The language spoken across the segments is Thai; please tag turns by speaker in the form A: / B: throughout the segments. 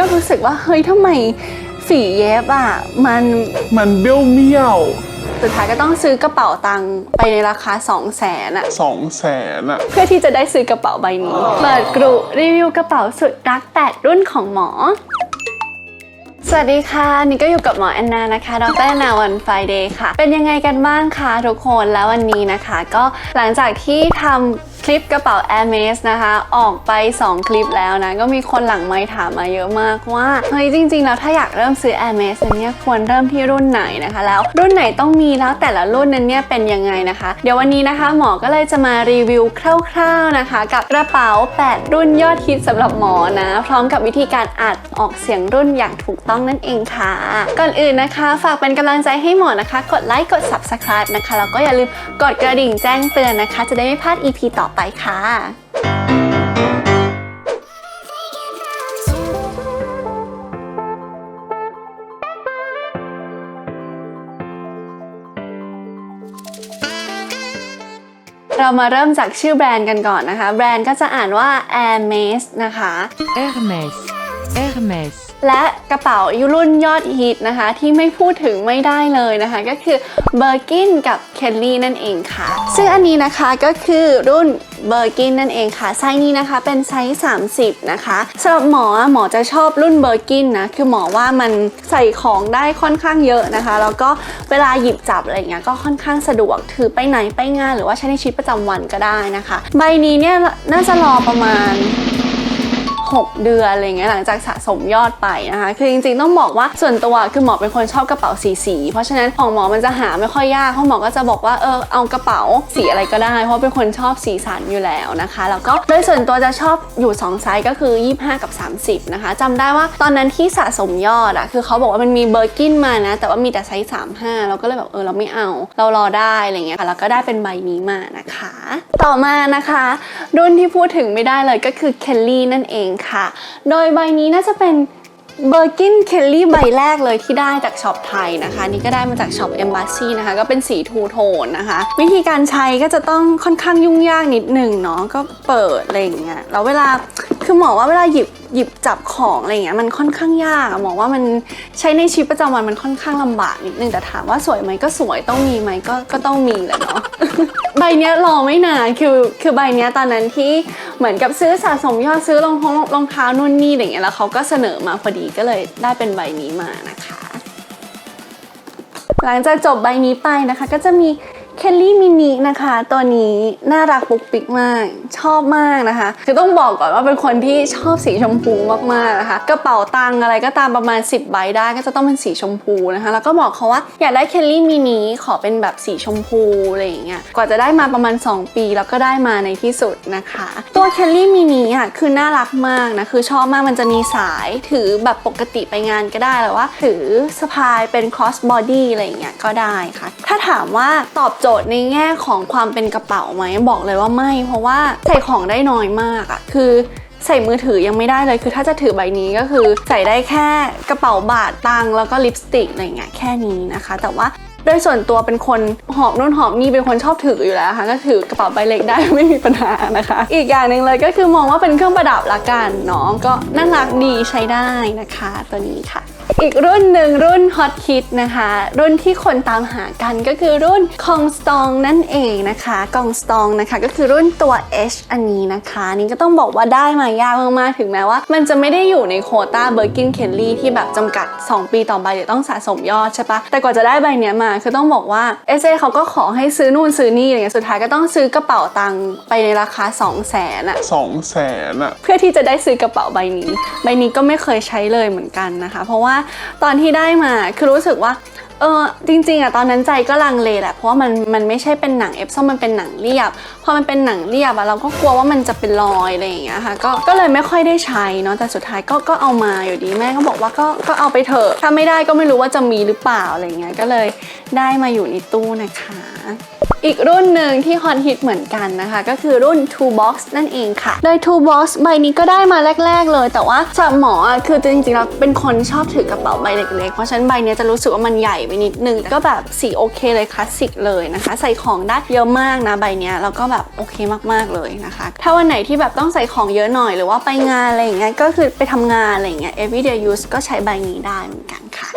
A: ก็รู้สึกว่าเฮ้ยทำไมฝีเย็บอะมัน
B: มันเบี้ยวเบี้ยว
A: สุดท้ายก็ต้องซื้อกระเป๋าตังค์ไปในราคา 2 0 0แสนอะ
B: สองแสนอะ
A: เพื่อที่จะได้ซื้อกระเป๋าใบนี้ เปิดกรุรีวิวกระเป๋าสุดรัก8รุ่นของหมอ สวัสดีค่ะ นี่ก็อยู่กับหมอแอนนานะคะ ดรนาวันไฟเดย์ค่ะ เป็นยังไงกันบ้างคะทุกคนแล้ววันนี้นะคะ ก็หลังจากที่ทำ คลิปกระเป๋า a i r m e s นะคะ ออกไป 2 คลิปแล้วนะ ก็มีคนหลังไมค์ถามมาเยอะมากว่า เฮ้ย จริง ๆ แล้วถ้าอยากเริ่มซื้อ a i r m e s เนี่ยควรเริ่มที่รุ่นไหนนะคะ แล้วรุ่นไหนต้องมีแล้วแต่ละรุ่นนั้นเนี่ยเป็นยังไงนะคะ เดี๋ยววันนี้นะคะหมอก็เลยจะมารีวิวคร่าว ๆนะคะ กับกระเป๋า 8 รุ่นยอดฮิตสำหรับหมอนะ พร้อมกับวิธีการอ่านออกเสียงรุ่นอย่างถูกต้องนั่นเองค่ะ ก่อนอื่นนะคะ ฝากเป็นกำลังใจให้หมอนะคะ กดไลค์กด subscribe นะคะแล้วก็อย่าลืมกดกระดิ่งแจ้งเตือนนะคะ จะได้ไม่พลาด EP ต่อไปค่ะ เรามาเริ่มจากชื่อแบรนด์กันก่อนนะคะ แบรนด์ก็จะอ่านว่า Hermes นะคะ
C: Hermès, Hermès,
A: และกระเป๋ายุรุ่นยอดฮิตนะคะ ที่ไม่พูดถึงไม่ได้เลยนะคะ ก็คือ Birkin กับ Kelly นั่นเองค่ะ ซึ่งอันนี้นะคะก็คือรุ่น Birkin นั่นเองค่ะ ไซส์นี้นะคะเป็นไซส์ 30 นะคะสำหรับหมอหมอจะชอบรุ่น Birkin นนะคือหมอว่ามันใส่ของได้ค่อนข้างเยอะนะคะ แล้วก็เวลาหยิบจับอะไรเงี้ยก็ค่อนข้างสะดวกถือไปไหนไปงาน หรือว่าใช้ในชีวิตประจำวันก็ได้นะคะ ใบนี้เนี่ยน่าจะรอประมาณ 6 เดือนอะไรเงี้ยหลังจากสะสมยอดไปนะคะคือจริงๆต้องบอกว่าส่วนตัวคือหมอเป็นคนชอบกระเป๋าสีสีๆเพราะฉะนั้นของหมอมันจะหาไม่ค่อยยากเพราะหมอก็จะบอกว่าเออเอากระเป๋าสีอะไรก็ได้ เพราะเป็นคนชอบสีสันอยู่แล้วนะคะ แล้วก็โดยส่วนตัวจะชอบอยู่ 2 ไซส์ก็คือ 25 กับ 30 นะคะจำได้ว่าตอนนั้นที่สะสมยอดอะคือเขาบอกว่ามันมีเบอร์กินมานะ แต่ว่ามีแต่ไซส์35 เราก็เลยแบบเออเราไม่เอา เรารอได้อะไรเงี้ยค่ะแล้วก็ได้เป็นใบนี้มานะคะ ต่อมานะคะ รุ่นที่พูดถึงไม่ได้เลยก็คือเคลลี่นั่นเองค่ะ โดยใบนี้น่าจะเป็นเบอร์กินเคลลี่ใบแรกเลยที่ได้จากช็อปไทยนะคะ นี่ก็ได้มาจากช็อปเอมบ s ซีนะคะ ก็เป็นสีทูโทนนะคะ วิธีการใช้ก็จะต้องค่อนข้างยุ่งยากนิดหนึ่งเนาะก็เปิดอะไรอย่างเงี้ยแล้วเวลา คือหมอว่าเวลาหยิบหยิบจับของอะไรเงี้ยมันค่อนข้างยากหมอว่ามันใช้ในชีวิตประจำวันมันค่อนข้างลำบากนิดนึงแต่ถามว่าสวยไหมก็สวยต้องมีไหมก็ก็ต้องมีแหละเนาะใบเนี้ยรอไม่นานคือคือใบเนี้ยตอนนั้นที่เหมือนกับซื้อสะสมยอดซื้อรองท้องรองเท้านู่นนี่อะไรเงี้ยแล้วเขาก็เสนอมาพอดีก็เลยได้เป็นใบนี้มานะคะหลังจากจบใบนี้ไปนะคะ ก็จะมี เคลลี่มินินะคะ ตัวนี้น่ารักปุกปิกมาก ชอบมากนะคะ คือต้องบอกก่อนว่าเป็นคนที่ชอบสีชมพูมากๆนะคะ กระเป๋าตังอะไรก็ตามประมาณ 10 ใบได้ก็จะต้องเป็นสีชมพูนะคะ แล้วก็บอกเขาว่าอยากได้เคลลี่มินิขอเป็นแบบสีชมพูอะไรอย่างเงี้ย กว่าจะได้มาประมาณ 2 ปีแล้วก็ได้มาในที่สุดนะคะ ตัวเคลลี่มินิอะคือน่ารักมากนะ คือชอบมากมันจะมีสายถือแบบปกติไปงานก็ได้หรือว่าถือสะพายเป็น cross body อะไรอย่างเงี้ยก็ได้ค่ะ ถ้าถามว่าตอบโจทย์ในแง่ของความเป็นกระเป๋าไหมบอกเลยว่าไม่ เพราะว่าใส่ของได้น้อยมากอะคือใส่มือถือยังไม่ได้เลย คือถ้าจะถือใบนี้ก็คือ ใส่ได้แค่กระเป๋าบาทตังแล้วก็ลิปสติกอะไรเงี้ยแค่นี้นะคะ แต่ว่าโดยส่วนตัวเป็นคนหอบนู่นหอบนี่เป็นคนชอบถืออยู่แล้วค่ะก็ถือกระเป๋าใบเล็กได้ไม่มีปัญหานะคะ อีกอย่างหนึ่งเลยก็คือมองว่าเป็นเครื่องประดับละกันเนาะก็น่ารักดีใช้ได้นะคะ ตัวนี้ค่ะ อีกรุ่นหนึ่งรุ่น Hot Kit นะคะ รุ่นที่คนตามหากันก็คือรุ่น k o n g s t o n g นั่นเองนะคะกองสตองนะคะก็คือรุ่นตัว H อันนี้นะคะนี่ก็ต้องบอกว่าได้มายากมากๆถึงแม้ว่า มันจะไม่ได้อยู่ในโควต้าเบอร์กินเคลลี่ที่แบบจำกัด 2 ปีต่อใบเดี๋ยวต้องสะสมยอดใช่ปะแต่กว่าจะได้ใบเนี้ยมาคือต้องบอกว่า s อเขาก็ขอให้ซื้อนู่นซื้อนี่อะไรเงี้ยสุดท้ายก็ต้องซื้อกระเป๋าตังค์ไปในราคา2 0 0 0 0นอะ
B: สองแสนอะ
A: เพื่อที่จะได้ซื้อกระเป๋าใบนี้ ใบนี้ก็ไม่เคยใช้เลยเหมือนกันนะคะ เพราะว่าตอนที่ได้มาคือรู้สึกว่าเออจริงๆอะตอนนั้นใจก็ลังเลแหละเพราะว่ามันมันไม่ใช่เป็นหนังเอฟซอมมันเป็นหนังเรียบพอมันเป็นหนังเรียบอะเราก็กลัวว่ามันจะเป็นรอยอะไรอย่างเงี้ยค่ะก็ก็เลยไม่ค่อยได้ใช้เนาะแต่สุดท้ายก็ก็เอามาอยู่ดีแม่ก็บอกว่าก็ก็เอาไปเถอะถ้าไม่ได้ก็ไม่รู้ว่าจะมีหรือเปล่าอะไรเงี้ยก็เลยได้มาอยู่ในตู้นะคะ อีกรุ่นหนึ่งที่ฮอตฮิตเหมือนกันนะคะ ก็คือรุ่น Two Box นั่นเองค่ะ โดย Two Box ใบนี้ก็ได้มาแรก ๆ เลย แต่ว่าสำหรับหมออะคือจริงๆแล้วเป็นคนชอบถือกระเป๋าใบเล็กๆ เพราะฉะนั้นใบนี้จะรู้สึกว่ามันใหญ่ไปนิดนึง ก็แบบสีโอเคเลยคลาสสิกเลยนะคะ ใส่ของได้เยอะมากนะใบนี้แล้วก็แบบโอเคมากๆเลยนะคะ ถ้าวันไหนที่แบบต้องใส่ของเยอะหน่อยหรือว่าไปงานอะไรอย่างเงี้ยก็คือไปทำงานอะไรอย่างเงี้ย everyday use ก็ใช้ใบนี้ได้เหมือนกันค่ะ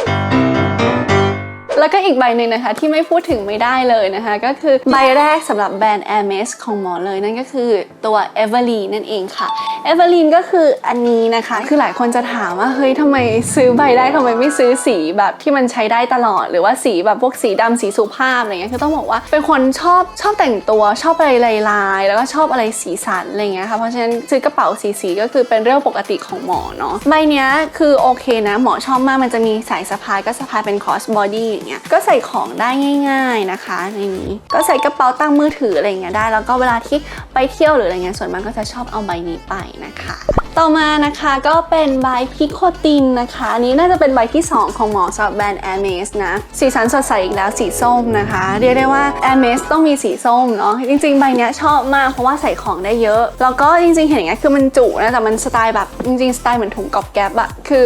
A: แล้วก็อีกใบหนึ่งนะคะที่ไม่พูดถึงไม่ได้เลยนะคะ ก็คือใบแรกสำหรับแบรนด์ Hermes ของหมอเลยนั่นก็คือตัว Everline นั่นเองค่ะ Everline ก็คืออันนี้นะคะ คือหลายคนจะถามว่าเฮ้ยทำไมซื้อใบได้ทำไมไม่ซื้อสีแบบที่มันใช้ได้ตลอด หรือว่าสีแบบพวกสีดำสีสุภาพอะไรเงี้ยคือต้องบอกว่าเป็นคนชอบชอบแต่งตัวชอบอะไรลายๆแล้วก็ชอบอะไรสีสันอะไรเงี้ยค่ะเพราะฉะนั้นซื้อกระเป๋าสีสีๆก็คือเป็นเรื่องปกติของหมอเนาะใบเนี้ยคือโอเคนะหมอชอบมากมันจะมีสายสะพายก็สะพายเป็น cross body อย่างเงี้ยก็ใส่ของได้ง่าย ๆนะคะในนี้ก็ใส่กระเป๋าตั้งมือถืออะไรเงี้ยได้ แล้วก็เวลาที่ไปเที่ยวหรืออะไรเงี้ยส่วนมากก็จะชอบเอาใบนี้ไปนะคะ ต่อมานะคะก็เป็นใบพิโคตินนะคะ อันนี้น่าจะเป็นใบที่ 2 ของหมอสำหรับแบรนด์ Hermes นะ สีสันสดใสอีกแล้วสีส้มนะคะ เรียกได้ว่า Hermes ต้องมีสีส้มเนาะจริงๆ ใบเนี้ยชอบมากเพราะว่าใส่ของได้เยอะ แล้วก็จริงๆ เห็นอย่างเงี้ยคือมันจุนะแต่มันสไตล์แบบจริงๆ สไตล์เหมือนถุงกอบแก๊บอะคือ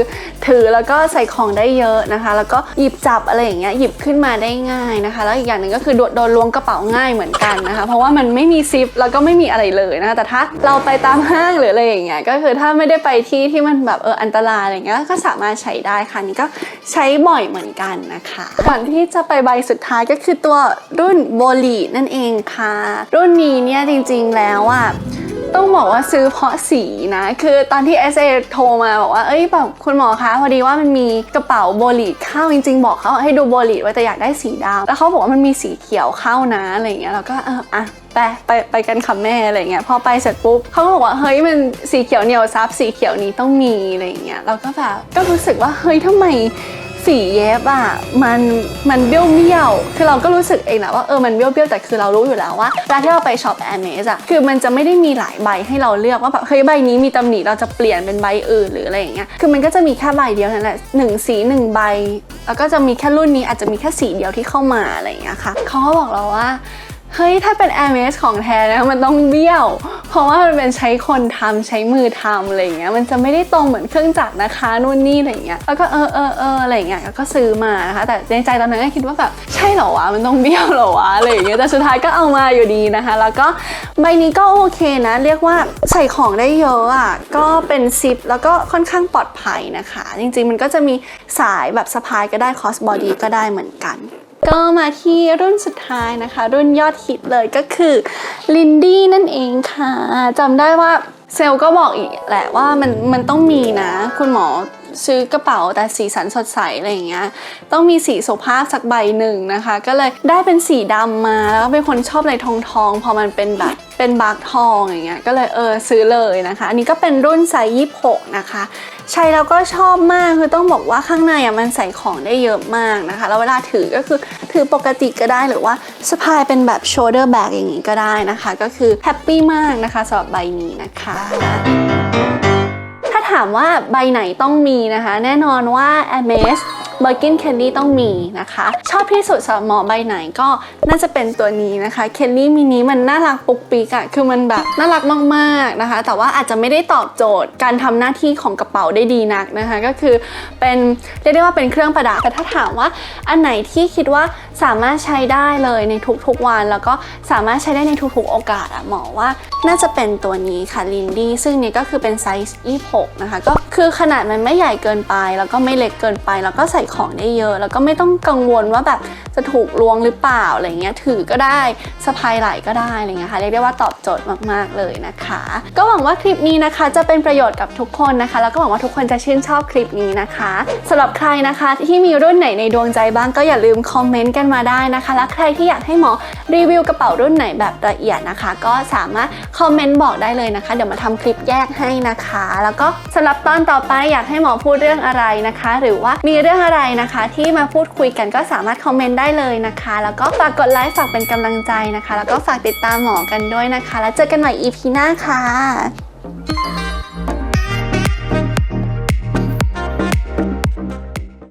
A: ถือแล้วก็ใส่ของได้เยอะนะคะ แล้วก็หยิบจับอะไรอย่างเงี้ยหยิบขึ้นมาได้ง่ายนะคะ แล้วอีกอย่างหนึ่งก็คือโดนโดนล้วงกระเป๋าง่ายเหมือนกันนะคะ เพราะว่ามันไม่มีซิปแล้วก็ไม่มีอะไรเลยนะคะแต่ถ้าเราไปตามห้างหรืออะไรอย่างเงี้ยก็คือถ้าไม่ได้ไปที่ที่มันแบบเอออันตรายอะไรเงี้ยก็สามารถใช้ได้ค่ะนี่ก็ใช้บ่อยเหมือนกันนะคะก่อนที่จะไปใบสุดท้ายก็คือตัวรุ่นโบลีนั่นเองค่ะ รุ่นนี้เนี่ยจริงๆแล้วอะ ต้องบอกว่าซื้อเพราะสีนะ คือตอนที่ SA โทรมาบอกว่า เอ้ยแบบคุณหมอคะพอดีว่ามันมีกระเป๋าโบลีดเข้าจริง ๆ บอกเขาให้ดูโบลีดไว้แต่อยากได้สีดำแล้วเขาบอกว่ามันมีสีเขียวเข้านะอะไรอย่างเงี้ยเราก็เอออะไปไปไปกันค่ะแม่อะไรเงี้ยพอไปเสร็จปุ๊บเขาก็บอกว่าเฮ้ยมันสีเขียวเหนียวซับสีเขียวนี้ต้องมีอะไรอย่างเงี้ยเราก็แบบก็รู้สึกว่าเฮ้ยทำไม สีเย็บอะมันมันเบี้ยวเบี้ยวคือเราก็รู้สึกเองนะว่าเออมันเบี้ยวเบี้ยวแต่คือเรารู้อยู่แล้วว่าเวลาที่เราไปช็อปแอร์เมสอะคือมันจะไม่ได้มีหลายใบให้เราเลือกว่าแบบเฮ้ยใบนี้มีตำหนิเราจะเปลี่ยนเป็นใบอื่นหรืออะไรอย่างเงี้ยคือมันก็จะมีแค่ใบเดียวนั่นแหละหนึ่งสีหนึ่งใบ แล้วก็จะมีแค่รุ่นนี้อาจจะมีแค่สีเดียวที่เข้ามาอะไรอย่างเงี้ยค่ะเขาก็บอกเราว่าเฮ้ยถ้าเป็น a i r m e s ของแท้นะมันต้องเบี้ยว เพราะว่ามันเป็นใช้คนทำใช้มือทำอะไรเงี้ยมันจะไม่ได้ตรงเหมือนเครื่องจักรนะคะนู่นนี่อะไรเงี้ยแล้วก็เออเออเอออะไรเงี้ยก็ซื้อมานะคะแต่ในใจตอนนั้นก็คิดว่าแบบใช่เหรอวะมันต้องเบี้ยวเหรอวะอะไรเงี้ยแต่สุดท้ายก็เอามาอยู่ดีนะคะ แล้วก็ใบนี้ก็โอเคนะ เรียกว่าใส่ของได้เยอะอะก็เป็นซิปแล้วก็ค่อนข้างปลอดภัยนะคะ จริงๆมันก็จะมีสายแบบสะพายก็ได้คอสบอดี้ก็ได้เหมือนกัน ก็มาที่รุ่นสุดท้ายนะคะ รุ่นยอดฮิตเลยก็คือลินดี้นั่นเองค่ะจำได้ว่าเซลก็บอกอีกแหละว่ามันมันต้องมีนะ คุณหมอ ซื้อกระเป๋าแต่สีสันสดใสอะไรอย่างเงี้ยต้องมีสีสุภาพสักใบหนึ่งนะคะ ก็เลยได้เป็นสีดำมาแล้วก็เป็นคนชอบอะไรทองทองพอมันเป็นแบบเป็นบาร์กทองอย่างเงี้ยก็เลยเออซื้อเลยนะคะ อันนี้ก็เป็นรุ่นไซส์26นะคะใช้แล้วก็ชอบมากคือต้องบอกว่าข้างในอะมันใส่ของได้เยอะมากนะคะ แล้วเวลาถือก็คือถือปกติก็ได้หรือว่าสะพายเป็นแบบ shoulder bag อย่างนี้ก็ได้นะคะ ก็คือแฮปปี้มากนะคะสำหรับใบนี้นะคะาถามว่าใบไหนต้องมีนะคะ แน่นอนว่า Hermes Birkin Kelly ต้องมีนะคะ ชอบที่สุดสำหรับหมอใบไหนก็น่าจะเป็นตัวนี้นะคะ Kelly Mini มันน่ารักปุกปิกอะคือมันแบบน่ารักมากๆนะคะ แต่ว่าอาจจะไม่ได้ตอบโจทย์การทำหน้าที่ของกระเป๋าได้ดีนักนะคะ ก็คือเป็นเรียกได้ว่าเป็นเครื่องประดับแต่ถ้าถามว่าอันไหนที่คิดว่าสามารถใช้ได้เลยในทุกๆวัน แล้วก็สามารถใช้ได้ในทุกๆโอกาสอะหมอว่า น่าจะเป็นตัวนี้ค่ะลินดี้ซึ่งนี่ก็คือเป็นไซส์26นะคะก็คือขนาดมันไม่ใหญ่เกินไป แล้วก็ไม่เล็กเกินไป แล้วก็ใส่ของได้เยอะ แล้วก็ไม่ต้องกังวลว่าแบบจะถูกลวงหรือเปล่าอะไรเงี้ยถือก็ได้สะพายไหลก็ได้อะไรเงี้ยค่ะเรียกได้ว่าตอบโจทย์มากๆเลยนะคะ ก็หวังว่าคลิปนี้นะคะ จะเป็นประโยชน์กับทุกคนนะคะ แล้วก็หวังว่าทุกคนจะชื่นชอบคลิปนี้นะคะสำหรับใครนะคะที่มีรุ่นไหนในดวงใจบ้างก็อย่าลืมคอมเมนต์กันมาได้นะคะ และใครที่อยากให้หมอรีวิวกระเป๋ารุ่นไหนแบบละเอียดนะคะ ก็สามารถคอมเมนต์บอกได้เลยนะคะ เดี๋ยวมาทำคลิปแยกให้นะคะ แล้วก็สำหรับตอนต่อไปอยากให้หมอพูดเรื่องอะไรนะคะ หรือว่ามีเรื่องอะไรนะคะที่มาพูดคุยกันก็สามารถคอมเมนต์ได้เลยนะคะ แล้วก็ฝากกดไลค์ฝากเป็นกำลังใจนะคะ แล้วก็ฝากติดตามหมอกันด้วยนะคะ แล้วเจอกันใหม่ EP หน้าค่ะ